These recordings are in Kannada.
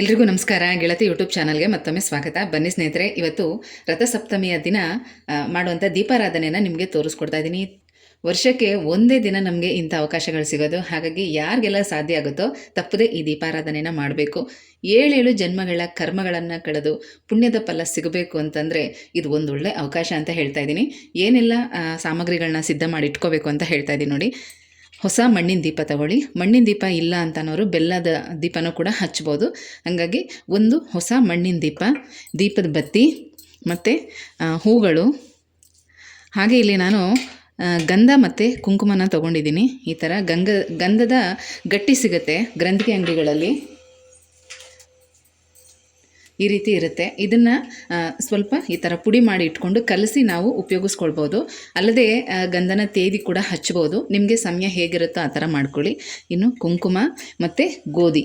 ಎಲ್ರಿಗೂ ನಮಸ್ಕಾರ. ಗೆಳತಿ ಯೂಟ್ಯೂಬ್ ಚಾನಲ್ಗೆ ಮತ್ತೊಮ್ಮೆ ಸ್ವಾಗತ. ಬನ್ನಿ ಸ್ನೇಹಿತರೆ, ಇವತ್ತು ರಥಸಪ್ತಮಿಯ ದಿನ ಮಾಡುವಂಥ ದೀಪಾರಾಧನೆಯನ್ನು ನಿಮಗೆ ತೋರಿಸ್ಕೊಡ್ತಾ ಇದ್ದೀನಿ. ವರ್ಷಕ್ಕೆ ಒಂದೇ ದಿನ ನಮಗೆ ಇಂಥ ಅವಕಾಶಗಳು ಸಿಗೋದು. ಹಾಗಾಗಿ ಯಾರಿಗೆಲ್ಲ ಸಾಧ್ಯ ಆಗುತ್ತೋ ತಪ್ಪದೇ ಈ ದೀಪಾರಾಧನೆನ ಮಾಡಬೇಕು. ಏಳೇಳು ಜನ್ಮಗಳ ಕರ್ಮಗಳನ್ನು ಕಳೆದು ಪುಣ್ಯದ ಫಲ ಸಿಗಬೇಕು ಅಂತಂದರೆ ಇದು ಒಂದೊಳ್ಳೆ ಅವಕಾಶ ಅಂತ ಹೇಳ್ತಾ ಇದ್ದೀನಿ. ಏನೆಲ್ಲ ಸಾಮಗ್ರಿಗಳನ್ನ ಸಿದ್ಧ ಮಾಡಿ ಇಟ್ಕೋಬೇಕು ಅಂತ ಹೇಳ್ತಾ ಇದ್ದೀನಿ ನೋಡಿ. ಹೊಸ ಮಣ್ಣಿನ ದೀಪ ತಗೊಳ್ಳಿ. ಮಣ್ಣಿನ ದೀಪ ಇಲ್ಲ ಅಂತ ಅನ್ನೋರು ಬೆಲ್ಲದ ದೀಪನೂ ಕೂಡ ಹಚ್ಬೋದು. ಹಾಗಾಗಿ ಒಂದು ಹೊಸ ಮಣ್ಣಿನ ದೀಪ, ದೀಪದ ಬತ್ತಿ ಮತ್ತು ಹೂಗಳು. ಹಾಗೆ ಇಲ್ಲಿ ನಾನು ಗಂಧ ಮತ್ತು ಕುಂಕುಮನ ತೊಗೊಂಡಿದ್ದೀನಿ. ಈ ಥರ ಗಂಗ, ಗಂಧದ ಗಟ್ಟಿ ಸಿಗುತ್ತೆ ಗ್ರಂಥಿಗೆ ಅಂಗಡಿಗಳಲ್ಲಿ. ಈ ರೀತಿ ಇರುತ್ತೆ. ಇದನ್ನು ಸ್ವಲ್ಪ ಈ ಥರ ಪುಡಿ ಮಾಡಿ ಇಟ್ಕೊಂಡು ಕಲಸಿ ನಾವು ಉಪಯೋಗಿಸ್ಕೊಳ್ಬೋದು. ಅಲ್ಲದೆ ಗಂಧನ ತೇದಿ ಕೂಡ ಹಚ್ಬೋದು. ನಿಮಗೆ ಸಮಯ ಹೇಗಿರುತ್ತೋ ಆ ಥರ ಮಾಡ್ಕೊಳ್ಳಿ. ಇನ್ನು ಕುಂಕುಮ ಮತ್ತು ಗೋಧಿ.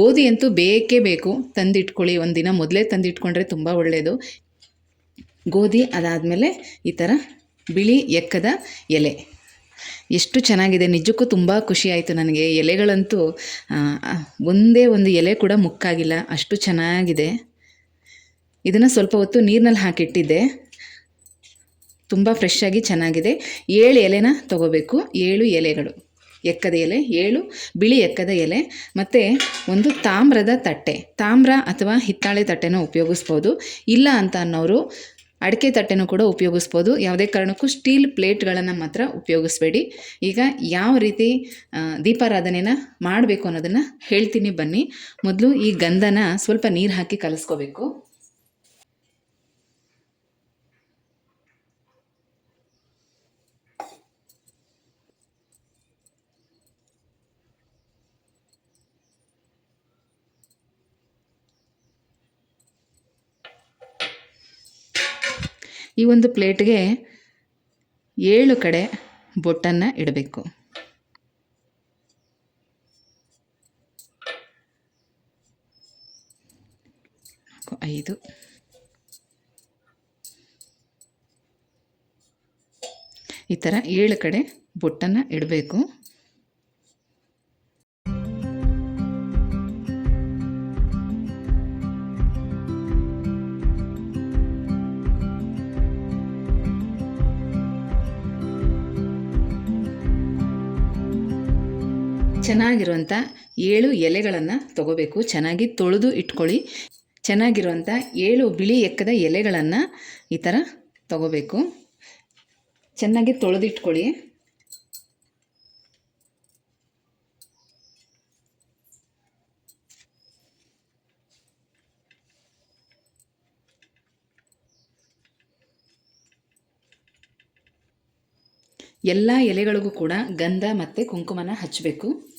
ಗೋಧಿ ಅಂತೂ ಬೇಕೇ ಬೇಕು. ತಂದಿಟ್ಕೊಳ್ಳಿ. ಒಂದು ದಿನ ಮೊದಲೇ ತಂದಿಟ್ಕೊಂಡ್ರೆ ತುಂಬ ಒಳ್ಳೆಯದು ಗೋಧಿ ಅದಾದಮೇಲೆ ಈ ಥರ ಬಿಳಿ ಎಕ್ಕದ ಎಲೆ. ಎಷ್ಟು ಚೆನ್ನಾಗಿದೆ. ನಿಜಕ್ಕೂ ತುಂಬ ಖುಷಿ ಆಯಿತು ನನಗೆ. ಎಲೆಗಳಂತೂ ಒಂದೇ ಒಂದು ಎಲೆ ಕೂಡ ಮುಕ್ಕಾಗಿಲ್ಲ. ಅಷ್ಟು ಚೆನ್ನಾಗಿದೆ. ಇದನ್ನು ಸ್ವಲ್ಪ ಹೊತ್ತು ನೀರಿನಲ್ಲಿ ಹಾಕಿಟ್ಟಿದ್ದೆ. ತುಂಬ ಫ್ರೆಶ್ ಆಗಿ ಚೆನ್ನಾಗಿದೆ. ಏಳು ಎಲೆನ ತಗೋಬೇಕು. ಏಳು ಎಲೆಗಳು. ಎಕ್ಕದ ಎಲೆ, ಏಳು ಬಿಳಿ ಎಕ್ಕದ ಎಲೆ, ಮತ್ತು ಒಂದು ತಾಮ್ರದ ತಟ್ಟೆ. ತಾಮ್ರ ಅಥವಾ ಹಿತ್ತಾಳೆ ತಟ್ಟೆನ ಉಪಯೋಗಿಸ್ಬೋದು. ಇಲ್ಲ ಅಂತ ಅನ್ನೋರು ಅಡಿಕೆ ತಟ್ಟೆನೂ ಕೂಡ ಉಪಯೋಗಿಸ್ಬೋದು. ಯಾವುದೇ ಕಾರಣಕ್ಕೂ ಸ್ಟೀಲ್ ಪ್ಲೇಟ್ಗಳನ್ನು ಮಾತ್ರ ಉಪಯೋಗಿಸ್ಬೇಡಿ. ಈಗ ಯಾವ ರೀತಿ ದೀಪಾರಾಧನೆನ ಮಾಡಬೇಕು ಅನ್ನೋದನ್ನು ಹೇಳ್ತೀನಿ ಬನ್ನಿ. ಮೊದಲು ಈ ಗಂಧನ ಸ್ವಲ್ಪ ನೀರು ಹಾಕಿ ಕಲಿಸ್ಕೋಬೇಕು. ಈ ಒಂದು ಪ್ಲೇಟ್ಗೆ ಏಳು ಕಡೆ ಬೊಟ್ಟನ್ನು ಇಡಬೇಕು. ಐದು. ಈ ಥರ ಏಳು ಕಡೆ ಬೊಟ್ಟನ್ನು ಇಡಬೇಕು. ಚೆನ್ನಾಗಿರುವಂಥ ಏಳು ಎಲೆಗಳನ್ನು ತಗೋಬೇಕು. ಚೆನ್ನಾಗಿ ತೊಳೆದು ಇಟ್ಕೊಳ್ಳಿ. ಚೆನ್ನಾಗಿರುವಂಥ ಏಳು ಬಿಳಿ ಎಕ್ಕದ ಎಲೆಗಳನ್ನು ಈ ಥರ ತಗೋಬೇಕು. ಚೆನ್ನಾಗಿ ತೊಳೆದಿಟ್ಕೊಳ್ಳಿ. ಎಲ್ಲ ಎಲೆಗಳಿಗೂ ಕೂಡ ಗಂಧ ಮತ್ತು ಕುಂಕುಮನ ಹಚ್ಚಬೇಕು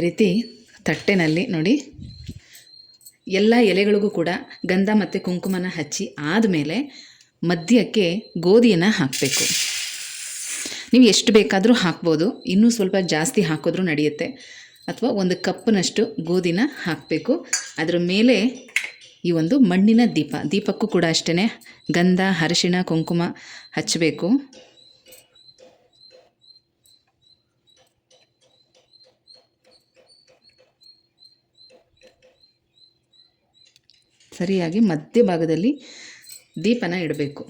ಈ ರೀತಿ ತಟ್ಟೆನಲ್ಲಿ ನೋಡಿ. ಎಲ್ಲ ಎಲೆಗಳಿಗೂ ಕೂಡ ಗಂಧ ಮತ್ತು ಕುಂಕುಮನ ಹಚ್ಚಿ ಆದಮೇಲೆ ಮಧ್ಯಕ್ಕೆ ಗೋಧಿಯನ್ನು ಹಾಕಬೇಕು. ನೀವು ಎಷ್ಟು ಬೇಕಾದರೂ ಹಾಕ್ಬೋದು. ಇನ್ನೂ ಸ್ವಲ್ಪ ಜಾಸ್ತಿ ಹಾಕಿದ್ರೂ ನಡೆಯುತ್ತೆ. ಅಥವಾ ಒಂದು ಕಪ್ನಷ್ಟು ಗೋಧಿನ ಹಾಕಬೇಕು. ಅದರ ಮೇಲೆ ಈ ಒಂದು ಮಣ್ಣಿನ ದೀಪ. ದೀಪಕ್ಕೂ ಕೂಡ ಅಷ್ಟೇ ಗಂಧ, ಅರಿಶಿಣ, ಕುಂಕುಮ ಹಚ್ಚಬೇಕು. ಸರಿಯಾಗಿ ಮಧ್ಯಭಾಗದಲ್ಲಿ ದೀಪನ ಇಡಬೇಕು.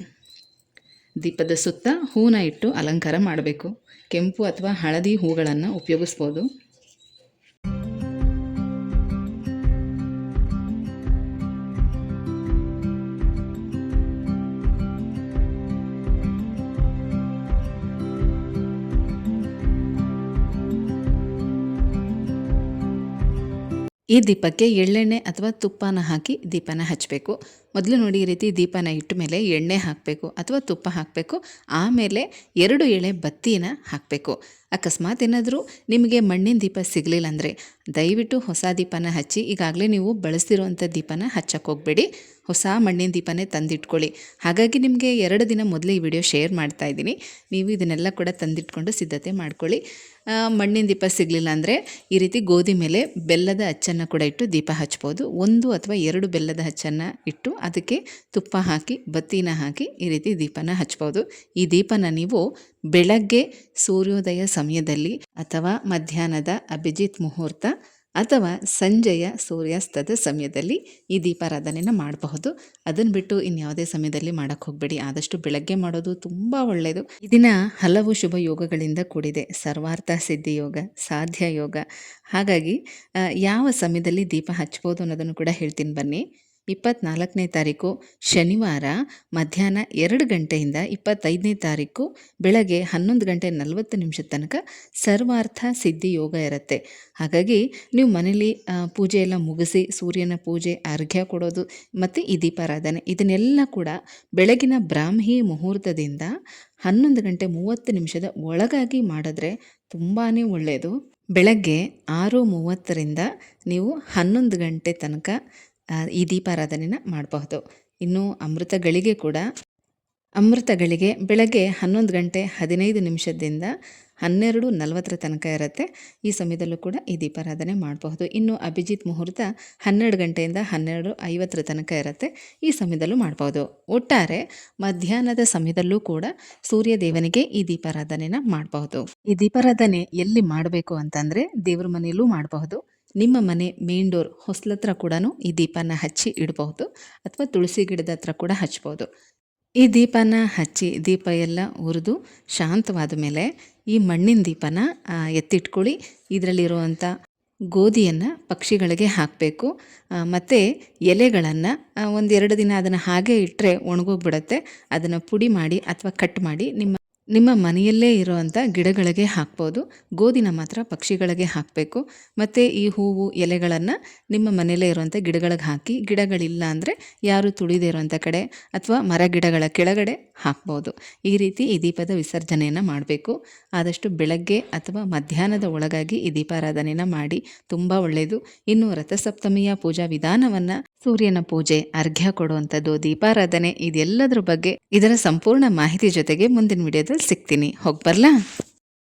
ದೀಪದ ಸುತ್ತ ಹೂನ ಇಟ್ಟು ಅಲಂಕಾರ ಮಾಡಬೇಕು. ಕೆಂಪು ಅಥವಾ ಹಳದಿ ಹೂಗಳನ್ನು ಉಪಯೋಗಿಸ್ಬೋದು. ಈ ದೀಪಕ್ಕೆ ಎಳ್ಳೆಣ್ಣೆ ಅಥವಾ ತುಪ್ಪನ ಹಾಕಿ ದೀಪನ ಹಚ್ಚಬೇಕು ಮೊದಲು ನೋಡಿ ಈ ರೀತಿ ದೀಪನ ಇಟ್ಟ ಮೇಲೆ ಎಣ್ಣೆ ಹಾಕಬೇಕು ಅಥವಾ ತುಪ್ಪ ಹಾಕಬೇಕು. ಆಮೇಲೆ ಎರಡು ಎಳೆ ಬತ್ತಿನ ಹಾಕಬೇಕು. ಅಕಸ್ಮಾತ್ ಏನಾದರೂ ನಿಮಗೆ ಮಣ್ಣಿನ ದೀಪ ಸಿಗಲಿಲ್ಲ ಅಂದರೆ ದಯವಿಟ್ಟು ಹೊಸ ದೀಪನ ಹಚ್ಚಿ, ಈಗಾಗಲೇ ನೀವು ಬಳಸ್ತಿರುವಂಥ ದೀಪನ ಹಚ್ಚಕ್ಕೆ ಹೋಗಬೇಡಿ. ಹೊಸ ಮಣ್ಣಿನ ದೀಪನೇ ತಂದಿಟ್ಕೊಳ್ಳಿ. ಹಾಗಾಗಿ ನಿಮಗೆ ಎರಡು ದಿನ ಮೊದಲೇ ಈ ವಿಡಿಯೋ ಶೇರ್ ಮಾಡ್ತಾ ಇದ್ದೀನಿ. ನೀವು ಇದನ್ನೆಲ್ಲ ಕೂಡ ತಂದಿಟ್ಕೊಂಡು ಸಿದ್ಧತೆ ಮಾಡ್ಕೊಳ್ಳಿ. ಮಣ್ಣಿನ ದೀಪ ಸಿಗಲಿಲ್ಲ ಅಂದರೆ ಈ ರೀತಿ ಗೋಧಿ ಮೇಲೆ ಬೆಲ್ಲದ ಅಚ್ಚನ್ನು ಕೂಡ ಇಟ್ಟು ದೀಪ ಹಚ್ಬೋದು. ಒಂದು ಅಥವಾ ಎರಡು ಬೆಲ್ಲದ ಹಚ್ಚನ್ನು ಇಟ್ಟು ಅದಕ್ಕೆ ತುಪ್ಪ ಹಾಕಿ, ಬತ್ತಿನ ಹಾಕಿ ಈ ರೀತಿ ದೀಪನ ಹಚ್ಬೋದು. ಈ ದೀಪನ ನೀವು ಬೆಳಗ್ಗೆ ಸೂರ್ಯೋದಯ ಸಮಯದಲ್ಲಿ ಅಥವಾ ಮಧ್ಯಾಹ್ನದ ಅಭಿಜಿತ್ ಮುಹೂರ್ತ ಅಥವಾ ಸಂಜೆಯ ಸೂರ್ಯಾಸ್ತದ ಸಮಯದಲ್ಲಿ ಈ ದೀಪಾರಾಧನೆನ ಮಾಡಬಹುದು. ಅದನ್ನು ಬಿಟ್ಟು ಇನ್ಯಾವುದೇ ಸಮಯದಲ್ಲಿ ಮಾಡೋಕ್ಕೆ ಹೋಗಬೇಡಿ. ಆದಷ್ಟು ಬೆಳಗ್ಗೆ ಮಾಡೋದು ತುಂಬ ಒಳ್ಳೆಯದು ಇದಿನ ದಿನ ಹಲವು ಶುಭ ಯೋಗಗಳಿಂದ ಕೂಡಿದೆ. ಸರ್ವಾರ್ಥ ಸಿದ್ಧಿ ಯೋಗ, ಸಾಧ್ಯ ಯೋಗ. ಹಾಗಾಗಿ ಯಾವ ಸಮಯದಲ್ಲಿ ದೀಪ ಹಚ್ಬೋದು ಅನ್ನೋದನ್ನು ಕೂಡ ಹೇಳ್ತೀನಿ ಬನ್ನಿ. ಇಪ್ಪತ್ನಾಲ್ಕನೇ ತಾರೀಕು ಶನಿವಾರ ಮಧ್ಯಾಹ್ನ ಎರಡು ಗಂಟೆಯಿಂದ ಇಪ್ಪತ್ತೈದನೇ ತಾರೀಕು ಬೆಳಗ್ಗೆ ಹನ್ನೊಂದು ಗಂಟೆ ನಲವತ್ತು ನಿಮಿಷದ ತನಕ ಸರ್ವಾರ್ಥ ಸಿದ್ಧಿ ಯೋಗ ಇರುತ್ತೆ. ಹಾಗಾಗಿ ನೀವು ಮನೇಲಿ ಪೂಜೆ ಎಲ್ಲ ಮುಗಿಸಿ ಸೂರ್ಯನ ಪೂಜೆ ಅರ್ಘ್ಯ ಕೊಡೋದು ಮತ್ತು ಈ ದೀಪಾರಾಧನೆ ಇದನ್ನೆಲ್ಲ ಕೂಡ ಬೆಳಗಿನ ಬ್ರಾಹ್ಮಿ ಮುಹೂರ್ತದಿಂದ ಹನ್ನೊಂದು ಗಂಟೆ ಮೂವತ್ತು ನಿಮಿಷದ ಒಳಗಾಗಿ ಮಾಡಿದ್ರೆ ತುಂಬಾ ಒಳ್ಳೆಯದು ಬೆಳಗ್ಗೆ ಆರು ಮೂವತ್ತರಿಂದ ನೀವು ಹನ್ನೊಂದು ಗಂಟೆ ತನಕ ಈ ದೀಪಾರಾಧನೆನ ಮಾಡಬಹುದು. ಇನ್ನು ಅಮೃತಗಳಿಗೆ ಕೂಡ, ಅಮೃತಗಳಿಗೆ ಬೆಳಗ್ಗೆ ಹನ್ನೊಂದು ಗಂಟೆ ಹದಿನೈದು ನಿಮಿಷದಿಂದ ಹನ್ನೆರಡು ನಲವತ್ತರ ತನಕ ಇರುತ್ತೆ. ಈ ಸಮಯದಲ್ಲೂ ಕೂಡ ಈ ದೀಪಾರಾಧನೆ ಮಾಡಬಹುದು. ಇನ್ನು ಅಭಿಜಿತ್ ಮುಹೂರ್ತ ಹನ್ನೆರಡು ಗಂಟೆಯಿಂದ ಹನ್ನೆರಡು ಐವತ್ತರ ತನಕ ಇರುತ್ತೆ. ಈ ಸಮಯದಲ್ಲೂ ಮಾಡಬಹುದು. ಒಟ್ಟಾರೆ ಮಧ್ಯಾಹ್ನದ ಸಮಯದಲ್ಲೂ ಕೂಡ ಸೂರ್ಯ ದೇವನಿಗೆ ಈ ದೀಪಾರಾಧನೆನ ಮಾಡಬಹುದು. ಈ ದೀಪಾರಾಧನೆ ಎಲ್ಲಿ ಮಾಡಬೇಕು ಅಂತಂದರೆ ದೇವ್ರ ಮನೆಯಲ್ಲೂ ಮಾಡಬಹುದು. ನಿಮ್ಮ ಮನೆ ಮೇನ್ ಡೋರ್ ಹೊಸ್ಲತ್ರ ಕೂಡ ಈ ದೀಪನ ಹಚ್ಚಿ ಇಡಬಹುದು ಅಥವಾ ತುಳಸಿ ಗಿಡದ ಹತ್ರ ಕೂಡ ಹಚ್ಬೋದು ಈ ದೀಪನ ಹಚ್ಚಿ ದೀಪ ಎಲ್ಲ ಉರಿದು ಶಾಂತವಾದ ಮೇಲೆ ಈ ಮಣ್ಣಿನ ದೀಪನ ಎತ್ತಿಟ್ಕೊಳ್ಳಿ. ಇದರಲ್ಲಿರುವಂಥ ಗೋಧಿಯನ್ನು ಪಕ್ಷಿಗಳಿಗೆ ಹಾಕಬೇಕು. ಮತ್ತು ಎಲೆಗಳನ್ನು ಒಂದೆರಡು ದಿನ ಅದನ್ನು ಹಾಗೆ ಇಟ್ಟರೆ ಒಣಗೋಗ್ಬಿಡುತ್ತೆ. ಅದನ್ನು ಪುಡಿ ಮಾಡಿ ಅಥವಾ ಕಟ್ ಮಾಡಿ ನಿಮ್ಮ ನಿಮ್ಮ ಮನೆಯಲ್ಲೇ ಇರೋವಂಥ ಗಿಡಗಳಿಗೆ ಹಾಕ್ಬೋದು. ಗೋಧಿನ ಮಾತ್ರ ಪಕ್ಷಿಗಳಿಗೆ ಹಾಕಬೇಕು. ಮತ್ತು ಈ ಹೂವು, ಎಲೆಗಳನ್ನು ನಿಮ್ಮ ಮನೆಯಲ್ಲೇ ಇರುವಂಥ ಗಿಡಗಳಿಗೆ ಹಾಕಿ, ಗಿಡಗಳಿಲ್ಲ ಅಂದರೆ ಯಾರು ಇರುವಂಥ ಕಡೆ ಅಥವಾ ಮರ ಗಿಡಗಳ ಕೆಳಗಡೆ ಹಾಕ್ಬೋದು. ಈ ರೀತಿ ಈ ದೀಪದ ವಿಸರ್ಜನೆಯನ್ನು ಮಾಡಬೇಕು. ಆದಷ್ಟು ಬೆಳಗ್ಗೆ ಅಥವಾ ಮಧ್ಯಾಹ್ನದ ಒಳಗಾಗಿ ಈ ದೀಪಾರಾಧನೆಯನ್ನು ಮಾಡಿ, ತುಂಬ ಒಳ್ಳೆಯದು ಇನ್ನು ರಥಸಪ್ತಮಿಯ ಪೂಜಾ ವಿಧಾನವನ್ನು ಸೂರ್ಯನ ಪೂಜೆ, ಅರ್ಘ್ಯ ಕೊಡುವಂಥದ್ದು, ದೀಪಾರಾಧನೆ, ಇದೆಲ್ಲದರ ಬಗ್ಗೆ ಇದರ ಸಂಪೂರ್ಣ ಮಾಹಿತಿ ಜೊತೆಗೆ ಮುಂದಿನ ವಿಡಿಯೋದಲ್ಲಿ ಸಿಗ್ತೀನಿ. ಹೋಗಿ ಬರ್ಲಾ?